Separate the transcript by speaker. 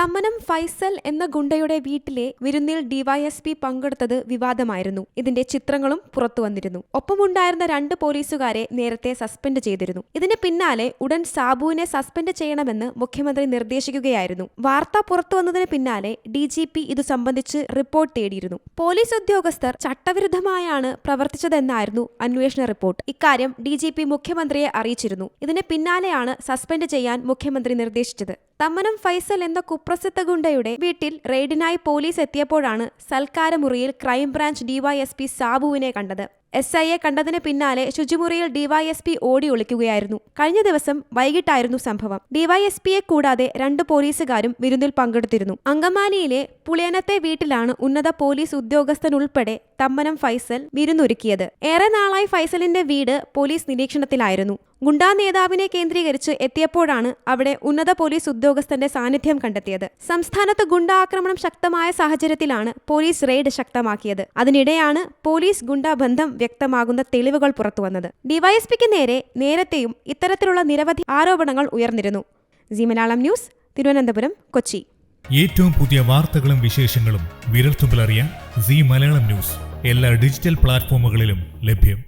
Speaker 1: തമ്മനം ഫൈസൽ എന്ന ഗുണ്ടയുടെ വീട്ടിലെ വിരുന്നിൽ ഡിവൈഎസ്പി പങ്കെടുത്തത് വിവാദമായിരുന്നു. ഇതിന്റെ ചിത്രങ്ങളും പുറത്തുവന്നിരുന്നു ഒപ്പമുണ്ടായിരുന്ന രണ്ട് പോലീസുകാരെ നേരത്തെ സസ്പെൻഡ് ചെയ്തിരുന്നു. ഇതിന് പിന്നാലെ ഉടൻ സാബുവിനെ സസ്പെൻഡ് ചെയ്യണമെന്ന് മുഖ്യമന്ത്രി നിർദ്ദേശിക്കുകയായിരുന്നു. വാർത്ത പുറത്തു പുറത്തുവന്നതിന് പിന്നാലെ ഡി ജി പി ഇതു സംബന്ധിച്ച് റിപ്പോർട്ട് തേടിയിരുന്നു. പോലീസ് ഉദ്യോഗസ്ഥർ ചട്ടവിരുദ്ധമായാണ് പ്രവർത്തിച്ചതെന്നായിരുന്നു അന്വേഷണ റിപ്പോർട്ട്. ഇക്കാര്യം ഡി ജി പി മുഖ്യമന്ത്രിയെ അറിയിച്ചിരുന്നു. ഇതിന് പിന്നാലെയാണ് സസ്പെൻഡ് ചെയ്യാൻ മുഖ്യമന്ത്രി നിർദ്ദേശിച്ചത്. തമ്മനം ഫൈസൽ എന്ന കുപ്രസിദ്ധ ഗുണ്ടയുടെ വീട്ടിൽ റെയ്ഡിനായി പോലീസ് എത്തിയപ്പോഴാണ് സൽക്കാരമുറിയിൽ ക്രൈംബ്രാഞ്ച് ഡിവൈഎസ്പി സാബുവിനെ കണ്ടത്. എസ് ഐയെ കണ്ടതിന് പിന്നാലെ ശുചിമുറിയിൽ ഡിവൈഎസ്പി ഓടി ഒളിക്കുകയായിരുന്നു. കഴിഞ്ഞ ദിവസം വൈകിട്ടായിരുന്നു സംഭവം. ഡിവൈഎസ്പിയെ കൂടാതെ രണ്ട് പോലീസുകാരും വിരുന്നിൽ പങ്കെടുത്തിരുന്നു. അങ്കമാലിയിലെ പുളിയനത്തെ വീട്ടിലാണ് ഉന്നത പോലീസ് ഉദ്യോഗസ്ഥനുൾപ്പെടെ തമ്മനം ഫൈസൽ വിരുന്നൊരുക്കിയത്. ഏറെ നാളായി ഫൈസലിന്റെ വീട് പോലീസ് നിരീക്ഷണത്തിലായിരുന്നു. ഗുണ്ടാ നേതാവിനെ കേന്ദ്രീകരിച്ച് എത്തിയപ്പോഴാണ് അവിടെ ഉന്നത പോലീസ് ഉദ്യോഗസ്ഥന്റെ സാന്നിധ്യം കണ്ടെത്തിയത്. സംസ്ഥാനത്ത് ഗുണ്ടാ ആക്രമണം ശക്തമായ സാഹചര്യത്തിലാണ് പോലീസ് റെയ്ഡ് ശക്തമാക്കിയത്. അതിനിടെയാണ് പോലീസ് ഗുണ്ടാ ബന്ധം വ്യക്തമാകുന്ന തെളിവുകൾ പുറത്തുവന്നത് ഡിവൈഎസ്പിക്ക് നേരെ നേരത്തെയും ഇത്തരത്തിലുള്ള നിരവധി ആരോപണങ്ങൾ ഉയർന്നിരുന്നു. ജിമലാളം ന്യൂസ് തിരുവനന്തപുരം കൊച്ചി.
Speaker 2: ഏറ്റവും പുതിയ വാർത്തകളും വിശേഷങ്ങളും വിരൽത്തുമ്പിലറിയാൻ സി മലയാളം ന്യൂസ്. എല്ലാ ഡിജിറ്റൽ പ്ലാറ്റ്ഫോമുകളിലും ലഭ്യം.